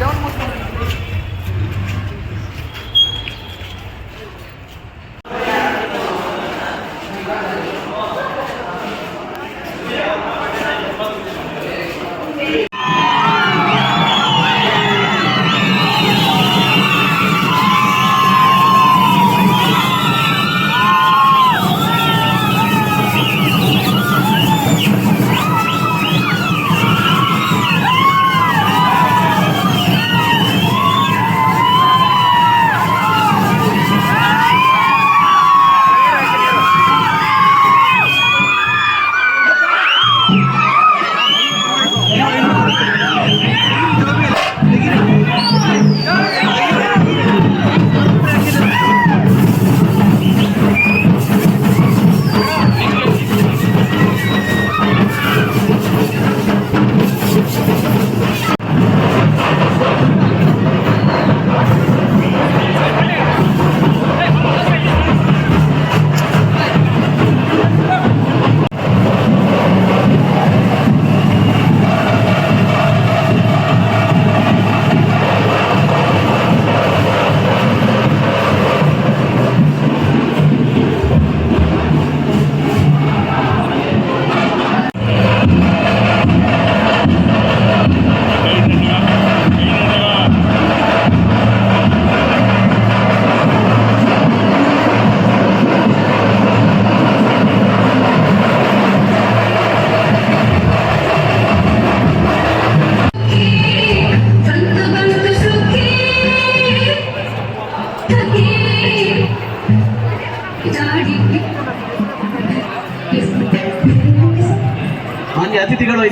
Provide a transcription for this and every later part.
down most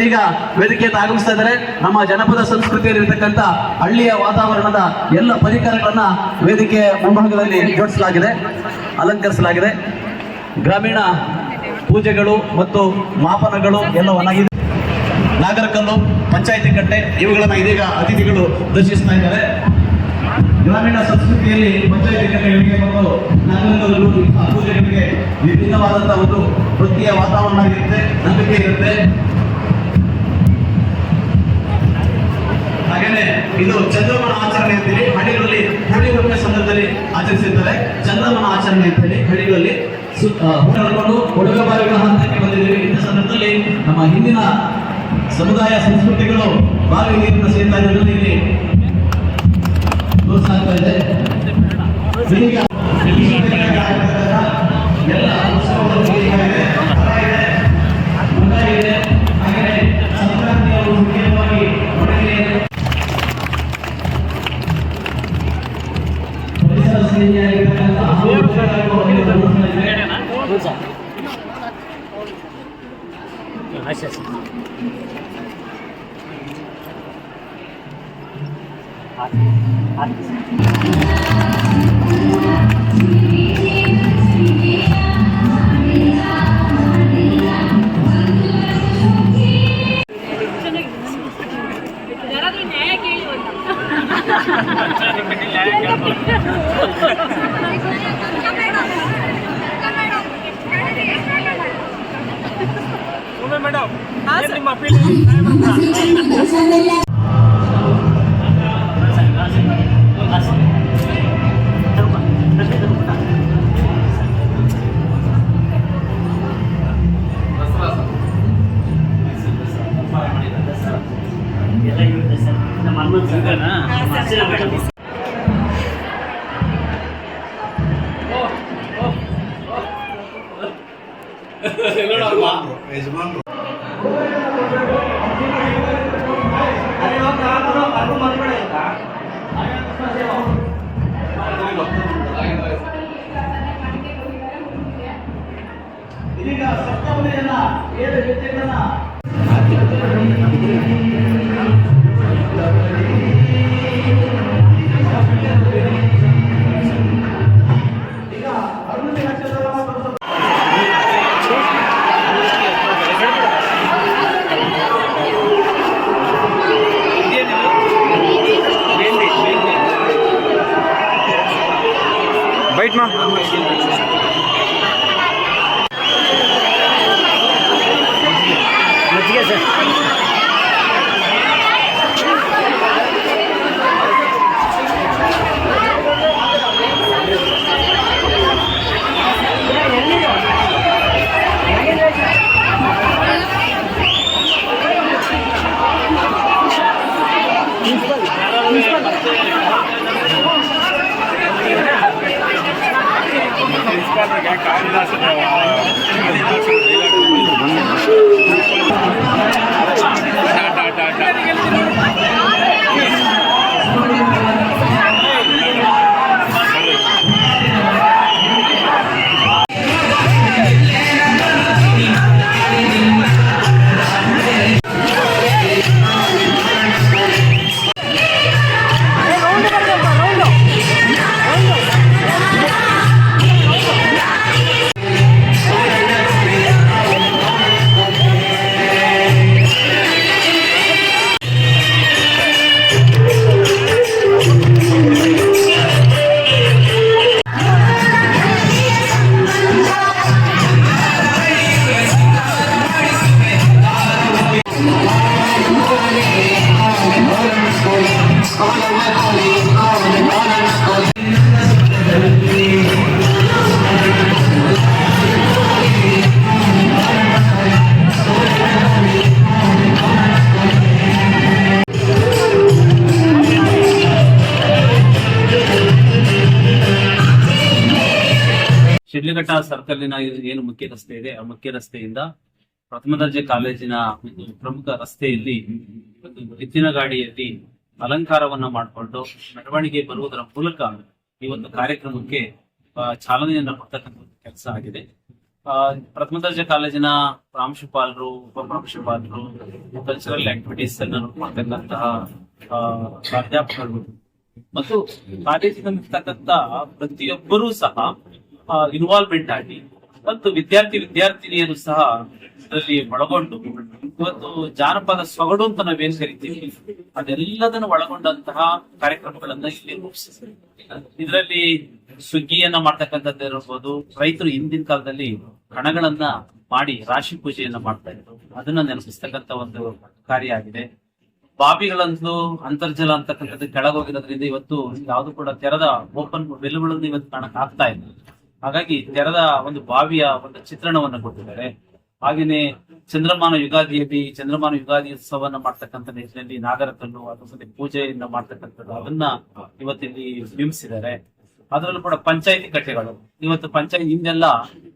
ಅತಿಥಿಗಳು ವೇದಿಕೆ ಆಗಮಿಸ್ತಾ ಇದ್ದಾರೆ. ನಮ್ಮ ಜನಪದ ಸಂಸ್ಕೃತಿಯಲ್ಲಿರ್ತಕ್ಕಂಥ ಹಳ್ಳಿಯ ವಾತಾವರಣದ ಎಲ್ಲ ಪರಿಕರಗಳನ್ನ ವೇದಿಕೆಯ ಮುಂಭಾಗದಲ್ಲಿ ಜೋಡಿಸಲಾಗಿದೆ, ಅಲಂಕರಿಸಲಾಗಿದೆ. ಗ್ರಾಮೀಣ ಪೂಜೆಗಳು ಮತ್ತು ಮಾಪನಗಳು ಎಲ್ಲ ಒಣಗಿದೆ. ನಾಗರಕಲ್ಲು, ಪಂಚಾಯತಿ ಕಟ್ಟೆ, ಇವುಗಳನ್ನ ಇದೀಗ ಅತಿಥಿಗಳು ದರ್ಶಿಸ್ತಾ ಇದ್ದಾರೆ. ಗ್ರಾಮೀಣ ಸಂಸ್ಕೃತಿಯಲ್ಲಿ ಪಂಚಾಯತಿ ಕಟ್ಟೆಗಳಿಗೆ ಮತ್ತು ನಾಗರಕಲ್ಲು ಪೂಜೆಗಳಿಗೆ ವಿಭಿನ್ನವಾದಂತಹ ಒಂದು ವೃತ್ತಿಯ ವಾತಾವರಣ ಇರುತ್ತೆ, ನಂಬಿಕೆ ಇರುತ್ತೆ. ಇದು ಚಂದ್ರಮನ ಆಚರಣೆ ಅಂತೇಳಿ ಹಳ್ಳಿಗಳಲ್ಲಿ ಹೋಳಿ ಹುಣ್ಣಿಮೆ ಸಂದರ್ಭದಲ್ಲಿ ಆಚರಿಸಿದ್ದಾರೆ ಚಂದ್ರಮನ ಆಚರಣೆ ಅಂತೇಳಿ ಹಳ್ಳಿಗಳಲ್ಲಿ ಸು- ಆ, ಬಾರಿಗಳ ಹಂತಕ್ಕೆ ಬಂದಿದ್ದೀವಿ. ಇಂಥ ಸಂದರ್ಭದಲ್ಲಿ ನಮ್ಮ ಹಿಂದಿನ ಸಮುದಾಯ ಸಂಸ್ಕೃತಿಗಳು ಬಾವಿ ನೀರಿನ ಸೇರ್ತಾ ಇಲ್ಲಿ ಪ್ರೋತ್ಸಾಹ ಮೇಡಮ್ ನಿಮ್ಮ ಅಪೀಲ್ ಇದೀಗ ಸಪ್ತಮನೆಯನ್ನ ಏಳು ಹೆಜ್ಜೆಗಳನ್ನ 我搞唔甩成日话。ಶಿಡ್ಲಘಟ್ಟ ಸರ್ಕಲ್ನ ಏನು ಮುಖ್ಯ ರಸ್ತೆ ಇದೆ? ಆ ಮುಖ್ಯ ರಸ್ತೆಯಿಂದ ಪ್ರಥಮ ದರ್ಜೆ ಕಾಲೇಜಿನ ಪ್ರಮುಖ ರಸ್ತೆಯಲ್ಲಿ ಒಂದು ಎತ್ತಿನ ಗಾಡಿಯಲ್ಲಿ ಅಲಂಕಾರವನ್ನ ಮಾಡಿಕೊಂಡು ಮೆರವಣಿಗೆ ಬರುವುದರ ಮೂಲಕ ಈ ಒಂದು ಕಾರ್ಯಕ್ರಮಕ್ಕೆ ಚಾಲನೆಯನ್ನ ಕೊಡ್ತಕ್ಕಂಥ ಕೆಲಸ ಆಗಿದೆ. ಪ್ರಥಮ ದರ್ಜೆ ಕಾಲೇಜಿನ ಪ್ರಾಂಶುಪಾಲರು ಉಪ ಪ್ರಾಂಶುಪಾಲರು ಕಲ್ಚರಲ್ ಆಕ್ಟಿವಿಟೀಸ್ ಅನ್ನ ಮಾಡ್ತಕ್ಕಂತಹ ಆ, ಪ್ರಾಧ್ಯಾಪಕರು. ಮತ್ತು ಕಾಲೇಜಿನಲ್ಲಿರ್ತಕ್ಕಂಥ ಪ್ರತಿಯೊಬ್ಬರೂ ಸಹ ಇನ್ವಾಲ್ವ್ಮೆಂಟ್ ಆಗಿ. ಮತ್ತು ವಿದ್ಯಾರ್ಥಿ ವಿದ್ಯಾರ್ಥಿನಿಯರು ಸಹ ಇದರಲ್ಲಿ ಒಳಗೊಂಡು. ಇವತ್ತು ಜಾನಪದ ಸೊಗಡು ಅಂತ ನಾವೇನ್ ಕರಿತೀವಿ, ಅದೆಲ್ಲದನ್ನು ಒಳಗೊಂಡಂತಹ ಕಾರ್ಯಕ್ರಮಗಳನ್ನ ಇಲ್ಲಿ ರೂಪಿಸಿದ್ದಾರೆ. ಇದರಲ್ಲಿ ಸುಗ್ಗಿಯನ್ನ ಮಾಡ್ತಕ್ಕಂಥದ್ದು ಇರಬಹುದು ರೈತರು ಹಿಂದಿನ ಕಾಲದಲ್ಲಿ ಕಣಗಳನ್ನ ಮಾಡಿ ರಾಶಿ ಪೂಜೆಯನ್ನ ಮಾಡ್ತಾ ಇದ್ರು. ಅದನ್ನ ನೆನಪಿಸ್ತಕ್ಕಂಥ ಒಂದು ಕಾರ್ಯ ಆಗಿದೆ. ಬಾವಿಗಳಂತೂ ಅಂತರ್ಜಲ ಅಂತಕ್ಕಂಥದ್ದು ಕೆಳಗೋಗಿರೋದ್ರಿಂದ ಇವತ್ತು ಯಾವುದು ಕೂಡ ತೆರೆದ ಓಪನ್ ಬೆಲುಗಳನ್ನು ಇವತ್ತು ಕಾಣಕ್ ಆಗ್ತಾ ಇಲ್ಲ. ಹಾಗಾಗಿ ತೆರೆದ ಒಂದು ಬಾವಿಯ ಒಂದು ಚಿತ್ರಣವನ್ನು ಕೊಟ್ಟಿದ್ದಾರೆ. ಹಾಗೇನೆ ಚಂದ್ರಮಾನ ಯುಗಾದಿಯಲ್ಲಿ, ಚಂದ್ರಮಾನ ಯುಗಾದಿ ಉತ್ಸವವನ್ನ ಮಾಡ್ತಕ್ಕಂಥ ನಿಟ್ಟಿನಲ್ಲಿ ನಾಗರಕಲ್ಲು ಅಥವಾ ಪೂಜೆಯಿಂದ ಮಾಡ್ತಕ್ಕಂಥದ್ದು ಅದನ್ನ ಇವತ್ತಿಲ್ಲಿ ಬಿಂಬಿಸಿದ್ದಾರೆ. ಅದರಲ್ಲೂ ಕೂಡ ಪಂಚಾಯತಿ ಕಟ್ಟೆಗಳು. ಇವತ್ತು ಪಂಚಾಯತ್ ಹಿಂದೆಲ್ಲ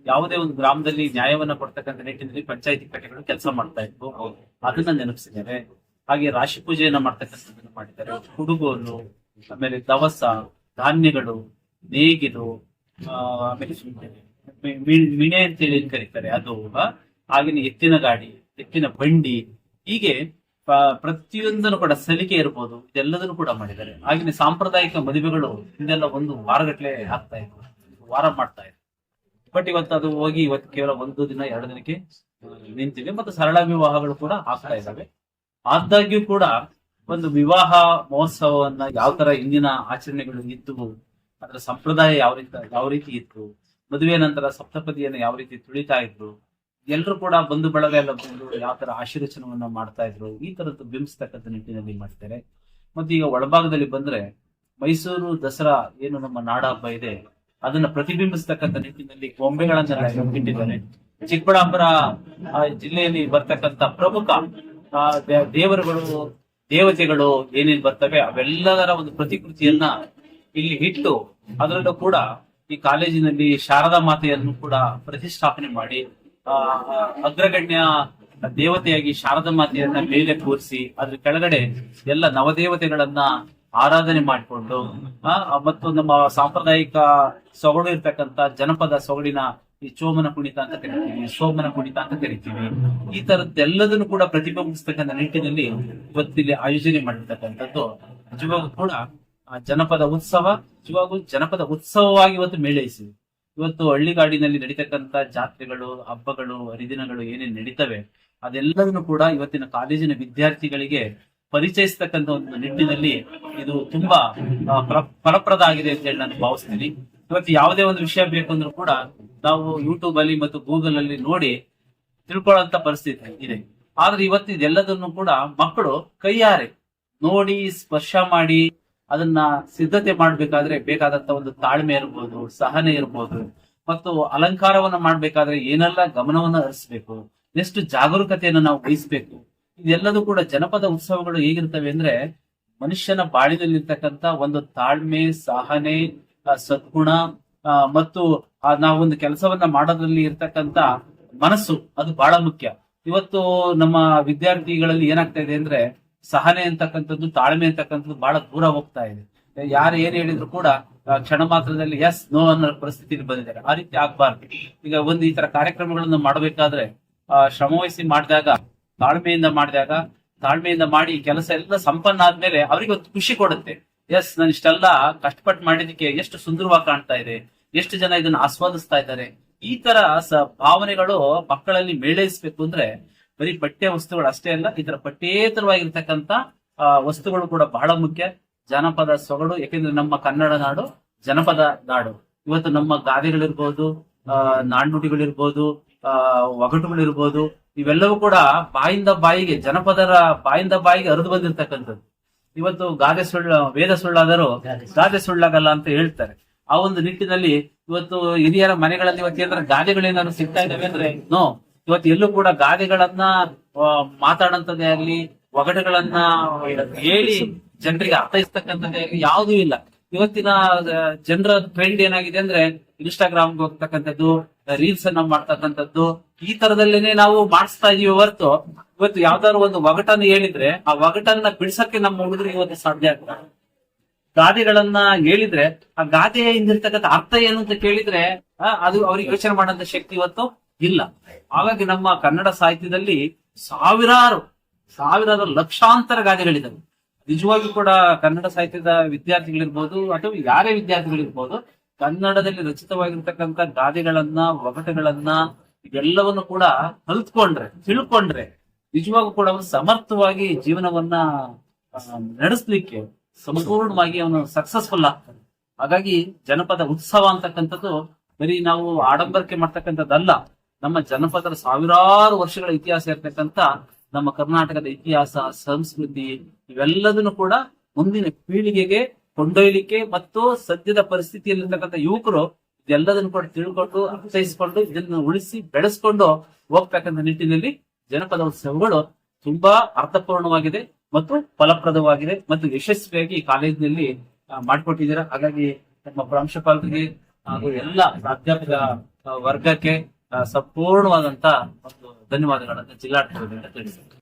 ಯಾವುದೇ ಒಂದು ಗ್ರಾಮದಲ್ಲಿ ನ್ಯಾಯವನ್ನ ಕೊಡ್ತಕ್ಕಂಥ ನಿಟ್ಟಿನಲ್ಲಿ ಪಂಚಾಯತಿ ಕಟ್ಟೆಗಳು ಕೆಲಸ ಮಾಡ್ತಾ ಇದ್ವು ಅದನ್ನ ನೆನಪಿಸಿದ್ದಾರೆ. ಹಾಗೆ ರಾಶಿ ಪೂಜೆಯನ್ನ ಮಾಡ್ತಕ್ಕಂಥದ್ದನ್ನು ಮಾಡಿದ್ದಾರೆ. ಹುಡುಗೋಲು ಆಮೇಲೆ ದವಸ, ಧಾನ್ಯಗಳು, ನೇಗಿಲು ಮಿಣೆ ಅಂತೇಳಿ ಏನ್ ಕರೀತಾರೆ, ಅದು ಆಗಿನ ಎತ್ತಿನ ಗಾಡಿ, ಎತ್ತಿನ ಬಂಡಿ. ಹೀಗೆ ಪ್ರತಿಯೊಂದನ್ನು ಕೂಡ ಸಲಿಕೆ ಇರ್ಬೋದು, ಇದೆಲ್ಲದನ್ನು ಕೂಡ ಮಾಡಿದ್ದಾರೆ. ಆಗಿನ ಸಾಂಪ್ರದಾಯಿಕ ಮದುವೆಗಳು ಹಿಂದೆಲ್ಲ ಒಂದು ವಾರಗಟ್ಲೆ ಆಗ್ತಾ ಇತ್ತು ವಾರ ಮಾಡ್ತಾ ಇತ್ತು. ಬಟ್ ಇವತ್ತು ಅದು ಹೋಗಿ, ಇವತ್ತು ಕೇವಲ ಒಂದು ದಿನ, ಎರಡು ದಿನಕ್ಕೆ ನಿಂತಿವೆ ಮತ್ತು ಸರಳ ವಿವಾಹಗಳು ಕೂಡ ಆಗ್ತಾ ಇದ್ದಾವೆ. ಆದಾಗ್ಯೂ ಕೂಡ ಒಂದು ವಿವಾಹ ಮಹೋತ್ಸವವನ್ನ ಯಾವ ತರ ಇಂದಿನ ಆಚರಣೆಗಳು ಇದ್ದವು ಅದರ ಸಂಪ್ರದಾಯ ಯಾವ ರೀತಿ ಯಾವ ರೀತಿ ಇತ್ತು? ಮದುವೆ ನಂತರ ಸಪ್ತಪದಿಯನ್ನ ಯಾವ ರೀತಿ ತುಳಿತಾ ಇದ್ರು? ಎಲ್ಲರೂ ಕೂಡ ಬಂಧು ಬಳಗ ಎಲ್ಲ ಬಂದು ಯಾವ ತರ ಆಶೀರ್ವಚನವನ್ನ ಮಾಡ್ತಾ ಇದ್ರು? ಈ ತರದ್ದು ಬಿಂಬಿಸ್ತಕ್ಕಂಥ ನಿಟ್ಟಿನಲ್ಲಿ ಮಾಡ್ತಾರೆ. ಮತ್ತೆ ಈಗ ಒಳಭಾಗದಲ್ಲಿ ಬಂದ್ರೆ ಮೈಸೂರು ದಸರಾ ಏನು ನಮ್ಮ ನಾಡ ಹಬ್ಬ ಇದೆ, ಅದನ್ನ ಪ್ರತಿಬಿಂಬಿಸ್ತಕ್ಕಂಥ ನಿಟ್ಟಿನಲ್ಲಿ ಗೊಂಬೆಗಳನ್ನ ಇಟ್ಟಿದ್ದಾರೆ. ಚಿಕ್ಕಬಳ್ಳಾಪುರ ಜಿಲ್ಲೆಯಲ್ಲಿ ಬರ್ತಕ್ಕಂಥ ಪ್ರಮುಖ ದೇವರುಗಳು, ದೇವತೆಗಳು ಏನೇನ್ ಬರ್ತವೆ, ಅವೆಲ್ಲದರ ಒಂದು ಪ್ರತಿಕೃತಿಯನ್ನ ಇಲ್ಲಿ ಇಟ್ಟು ಅದರಲ್ಲೂ ಕೂಡ ಈ ಕಾಲೇಜಿನಲ್ಲಿ ಶಾರದಾ ಮಾತೆಯನ್ನು ಕೂಡ ಪ್ರತಿಷ್ಠಾಪನೆ ಮಾಡಿ, ಆ ಅಗ್ರಗಣ್ಯ ದೇವತೆಯಾಗಿ ಶಾರದಾ ಮಾತೆಯನ್ನ ಮೇಲೆ ಕೂರಿಸಿ, ಅದ್ರ ಕೆಳಗಡೆ ಎಲ್ಲ ನವದೇವತೆಗಳನ್ನ ಆರಾಧನೆ ಮಾಡಿಕೊಂಡು ಮತ್ತು ನಮ್ಮ ಸಾಂಪ್ರದಾಯಿಕ ಸೊಗಡು ಇರ್ತಕ್ಕಂತ ಜನಪದ ಸೊಗಡಿನ ಈ ಚೋಮನ ಕುಣಿತ ಅಂತ ಕರಿತೀವಿ, ಸೋಮನ ಕುಣಿತ ಅಂತ ಕರಿತೀವಿ. ಈ ತರದ್ದೆಲ್ಲದನ್ನು ಕೂಡ ಪ್ರತಿಬಿಂಬಿಸ್ತಕ್ಕಂಥ ನಿಟ್ಟಿನಲ್ಲಿ ಇವತ್ತಿಲ್ಲಿ ಆಯೋಜನೆ ಮಾಡಿರ್ತಕ್ಕಂಥದ್ದು. ನಿಜವಾಗೂ ಕೂಡ ಆ ಜನಪದ ಉತ್ಸವ ನಿಜವಾಗೂ ಜನಪದ ಉತ್ಸವವಾಗಿ ಇವತ್ತು ಮೇಳೈಸಿದೆ. ಇವತ್ತು ಹಳ್ಳಿಗಾಡಿನಲ್ಲಿ ನಡೀತಕ್ಕಂತ ಜಾತ್ರೆಗಳು, ಹಬ್ಬಗಳು, ಹರಿದಿನಗಳು ಏನೇನ್ ನಡೀತವೆ ಅದೆಲ್ಲದನ್ನು ಕೂಡ ಇವತ್ತಿನ ಕಾಲೇಜಿನ ವಿದ್ಯಾರ್ಥಿಗಳಿಗೆ ಪರಿಚಯಿಸ್ತಕ್ಕಂತ ಒಂದು ನಿಟ್ಟಿನಲ್ಲಿ ಇದು ತುಂಬಾ ಫಲಪ್ರದ ಆಗಿದೆ ಅಂತ ಹೇಳಿ ನಾನು ಭಾವಿಸ್ತೀನಿ. ಇವತ್ತು ಯಾವುದೇ ಒಂದು ವಿಷಯ ಬೇಕು ಅಂದ್ರೂ ಕೂಡ ನಾವು ಯೂಟ್ಯೂಬ್ ಅಲ್ಲಿ ಮತ್ತು ಗೂಗಲ್ ಅಲ್ಲಿ ನೋಡಿ ತಿಳ್ಕೊಳ್ಳುವಂತ ಪರಿಸ್ಥಿತಿ ಇದೆ. ಆದ್ರೆ ಇವತ್ತು ಇದೆಲ್ಲದನ್ನು ಕೂಡ ಮಕ್ಕಳು ಕೈಯಾರೆ ನೋಡಿ, ಸ್ಪರ್ಶ ಮಾಡಿ ಅದನ್ನ ಸಿದ್ಧತೆ ಮಾಡ್ಬೇಕಾದ್ರೆ ಬೇಕಾದಂತ ಒಂದು ತಾಳ್ಮೆ ಇರ್ಬೋದು, ಸಹನೆ ಇರ್ಬೋದು. ಮತ್ತು ಅಲಂಕಾರವನ್ನ ಮಾಡ್ಬೇಕಾದ್ರೆ ಏನೆಲ್ಲ ಗಮನವನ್ನ ಹರಿಸ್ಬೇಕು, ಎಷ್ಟು ಜಾಗರೂಕತೆಯನ್ನು ನಾವು ವಹಿಸ್ಬೇಕು. ಇದೆಲ್ಲದೂ ಕೂಡ ಜನಪದ ಉತ್ಸವಗಳು ಹೇಗಿರ್ತವೆ ಅಂದ್ರೆ ಮನುಷ್ಯನ ಬಾಳಿನಲ್ಲಿರ್ತಕ್ಕಂಥ ಒಂದು ತಾಳ್ಮೆ, ಸಹನೆ ಸದ್ಗುಣ ಮತ್ತು ನಾವೊಂದು ಕೆಲಸವನ್ನ ಮಾಡೋದ್ರಲ್ಲಿ ಇರ್ತಕ್ಕಂಥ ಮನಸ್ಸು, ಅದು ಬಹಳ ಮುಖ್ಯ. ಇವತ್ತು ನಮ್ಮ ವಿದ್ಯಾರ್ಥಿಗಳಲ್ಲಿ ಏನಾಗ್ತಾ ಇದೆ ಅಂದ್ರೆ ಸಹನೆ ಅಂತಕ್ಕಂಥದ್ದು, ತಾಳ್ಮೆ ಅಂತಕ್ಕಂಥದ್ದು ಬಹಳ ದೂರ ಹೋಗ್ತಾ ಇದೆ. ಯಾರು ಏನ್ ಹೇಳಿದ್ರು ಕೂಡ ಕ್ಷಣ ಮಾತ್ರದಲ್ಲಿ ಎಸ್ ನೋ ಅನ್ನೋ ಪರಿಸ್ಥಿತಿಗೆ ಬಂದಿದ್ದಾರೆ. ಆ ರೀತಿ ಆಗ್ಬಾರ್ದು. ಈಗ ಒಂದು ಈ ತರ ಕಾರ್ಯಕ್ರಮಗಳನ್ನು ಮಾಡಬೇಕಾದ್ರೆ ಶ್ರಮವಹಿಸಿ ಮಾಡಿದಾಗ, ತಾಳ್ಮೆಯಿಂದ ಮಾಡಿದಾಗ, ತಾಳ್ಮೆಯಿಂದ ಮಾಡಿ ಕೆಲಸ ಎಲ್ಲ ಸಂಪನ್ನ ಆದ್ಮೇಲೆ ಅವರಿಗೆ ಒಂದು ಖುಷಿ ಕೊಡುತ್ತೆ. ಎಸ್ ನಾನು ಇಷ್ಟೆಲ್ಲ ಕಷ್ಟಪಟ್ಟು ಮಾಡಿದಕ್ಕೆ ಎಷ್ಟು ಸುಂದರವಾಗಿ ಕಾಣ್ತಾ ಇದೆ. ಎಷ್ಟು ಜನ ಇದನ್ನ ಆಸ್ವಾದಿಸ್ತಾ ಇದ್ದಾರೆ. ಈ ತರ ಭಾವನೆಗಳು ಮಕ್ಕಳಲ್ಲಿ ಮೇಳೈಸ್ಬೇಕು ಅಂದ್ರೆ ಬರೀ ಪಠ್ಯ ವಸ್ತುಗಳು ಅಷ್ಟೇ ಅಲ್ಲ ಇದರ ತರ ಪಠ್ಯೇತರವಾಗಿರ್ತಕ್ಕಂಥ ವಸ್ತುಗಳು ಕೂಡ ಬಹಳ ಮುಖ್ಯ. ಜಾನಪದ ಸೊಗಡು ಯಾಕೆಂದ್ರೆ ನಮ್ಮ ಕನ್ನಡ ನಾಡು ಜನಪದ ನಾಡು. ಇವತ್ತು ನಮ್ಮ ಗಾದೆಗಳಿರ್ಬೋದು ಆ ನಾಣ್ಣುಡಿಗಳಿರ್ಬೋದು ಆ ಒಗಟುಗಳಿರ್ಬೋದು ಇವೆಲ್ಲವೂ ಕೂಡ ಬಾಯಿಂದ ಬಾಯಿಗೆ ಜನಪದರ ಬಾಯಿಂದ ಬಾಯಿಗೆ ಹರಿದು ಬಂದಿರ್ತಕ್ಕಂಥದ್ದು. ಇವತ್ತು ಗಾದೆ ಸುಳ್ಳ ವೇದ ಸುಳ್ಳಾದರೂ ಗಾದೆ ಸುಳ್ಳಾಗಲ್ಲ ಅಂತ ಹೇಳ್ತಾರೆ. ಆ ಒಂದು ನಿಟ್ಟಿನಲ್ಲಿ ಇವತ್ತು ಹಿರಿಯರ ಮನೆಗಳಲ್ಲಿ ಇವತ್ತು ಏನಾದ್ರೆ ಗಾದೆಗಳೇನಾದ್ರು ಸಿಗ್ತಾ ಇದಾವೆ ಅಂದ್ರೆ ನೋ ಇವತ್ತು ಎಲ್ಲೂ ಕೂಡ ಗಾದೆಗಳನ್ನ ಮಾತಾಡಂತದೇ ಆಗ್ಲಿ, ಒಗಟುಗಳನ್ನ ಹೇಳಿ ಜನರಿಗೆ ಅರ್ಥೈಸ್ತಕ್ಕಂಥದ್ದೇ ಆಗ್ಲಿ ಯಾವುದೂ ಇಲ್ಲ. ಇವತ್ತಿನ ಜನರ ಟ್ರೆಂಡ್ ಏನಾಗಿದೆ ಅಂದ್ರೆ ಇನ್ಸ್ಟಾಗ್ರಾಮ್ ಹೋಗ್ತಕ್ಕಂಥದ್ದು ರೀಲ್ಸ್ ಅನ್ನ ಮಾಡ್ತಕ್ಕಂಥದ್ದು, ಈ ತರದಲ್ಲೇನೆ ನಾವು ಮಾಡಿಸ್ತಾ ಇದೀವಿ ಹೊರತು. ಇವತ್ತು ಯಾವ್ದಾದ್ರು ಒಂದು ಒಗಟನ್ನು ಹೇಳಿದ್ರೆ, ಆ ಒಗಟನ್ನ ಬಿಡ್ಸಕ್ಕೆ ನಮ್ಮ ಹುಡುಗರಿಗೆ ಇವತ್ತು ಸಾಧ್ಯ ಆಗ್ತದೆ ಗಾದೆಗಳನ್ನ ಹೇಳಿದ್ರೆ, ಆ ಗಾದೆ ಹಿಂದಿರ್ತಕ್ಕಂಥ ಅರ್ಥ ಏನು ಅಂತ ಕೇಳಿದ್ರೆ ಅದು ಅವ್ರಿಗೆ ಯೋಚನೆ ಮಾಡೋಂಥ ಶಕ್ತಿ ಇವತ್ತು ಇಲ್ಲ. ಹಾಗಾಗಿ ನಮ್ಮ ಕನ್ನಡ ಸಾಹಿತ್ಯದಲ್ಲಿ ಸಾವಿರಾರು ಸಾವಿರಾರು ಲಕ್ಷಾಂತರ ಗಾದೆಗಳಿದ್ದಾವೆ ನಿಜವಾಗಿ ಕೂಡ ಕನ್ನಡ ಸಾಹಿತ್ಯದ ವಿದ್ಯಾರ್ಥಿಗಳಿರ್ಬೋದು ಅಥವಾ ಯಾರೇ ವಿದ್ಯಾರ್ಥಿಗಳಿರ್ಬೋದು, ಕನ್ನಡದಲ್ಲಿ ರಚಿತವಾಗಿರ್ತಕ್ಕಂಥ ಗಾದೆಗಳನ್ನ, ಒಗಟಗಳನ್ನ ಇವೆಲ್ಲವನ್ನು ಕೂಡ ಕಲ್ತ್ಕೊಂಡ್ರೆ ತಿಳ್ಕೊಂಡ್ರೆ, ನಿಜವಾಗೂ ಕೂಡ ಅವನು ಸಮರ್ಥವಾಗಿ ಜೀವನವನ್ನ ನಡೆಸ್ಲಿಕ್ಕೆ ಸಂಪೂರ್ಣವಾಗಿ ಅವನು ಸಕ್ಸಸ್ಫುಲ್ ಆಗ್ತಾನೆ. ಹಾಗಾಗಿ ಜನಪದ ಉತ್ಸವ ಅಂತಕ್ಕಂಥದ್ದು ಬರೀ ನಾವು ಆಡಂಬರಕ್ಕೆ ಮಾಡ್ತಕ್ಕಂಥದ್ದಲ್ಲ. ನಮ್ಮ ಜನಪದರ ಸಾವಿರಾರು ವರ್ಷಗಳ ಇತಿಹಾಸ ಇರ್ತಕ್ಕಂಥ ನಮ್ಮ ಕರ್ನಾಟಕದ ಇತಿಹಾಸ, ಸಂಸ್ಕೃತಿ ಇವೆಲ್ಲದನ್ನು ಕೂಡ ಮುಂದಿನ ಪೀಳಿಗೆಗೆ ಕೊಂಡೊಯ್ಲಿಕ್ಕೆ ಮತ್ತು ಸದ್ಯದ ಪರಿಸ್ಥಿತಿಯಲ್ಲಿರ್ತಕ್ಕಂಥ ಯುವಕರು ಇದೆಲ್ಲದನ್ನು ಕೂಡ ತಿಳ್ಕೊಂಡು, ಅರ್ಥೈಸಿಕೊಂಡು, ಇದನ್ನು ಉಳಿಸಿ ಬೆಳೆಸ್ಕೊಂಡು ಹೋಗ್ತಕ್ಕಂಥ ನಿಟ್ಟಿನಲ್ಲಿ ಜನಪದ ಉತ್ಸವಗಳು ತುಂಬಾ ಅರ್ಥಪೂರ್ಣವಾಗಿದೆ ಮತ್ತು ಫಲಪ್ರದವಾಗಿದೆ ಮತ್ತು ಯಶಸ್ವಿಯಾಗಿ ಕಾಲೇಜಿನಲ್ಲಿ ಮಾಡಿಕೊಟ್ಟಿದ್ದೀರಾ. ಹಾಗಾಗಿ ನಮ್ಮ ಪ್ರಾಂಶುಪಾಲರಿಗೆ ಹಾಗೂ ಎಲ್ಲ ಪ್ರಾಧ್ಯಾಪಕ ವರ್ಗಕ್ಕೆ ಸಂಪೂರ್ಣವಾದಂತ ಒಂದು ಧನ್ಯವಾದಗಳನ್ನು ಜಿಲ್ಲಾಡಳಿತದಿಂದ ತಿಳಿಸಿದ್ದಾರೆ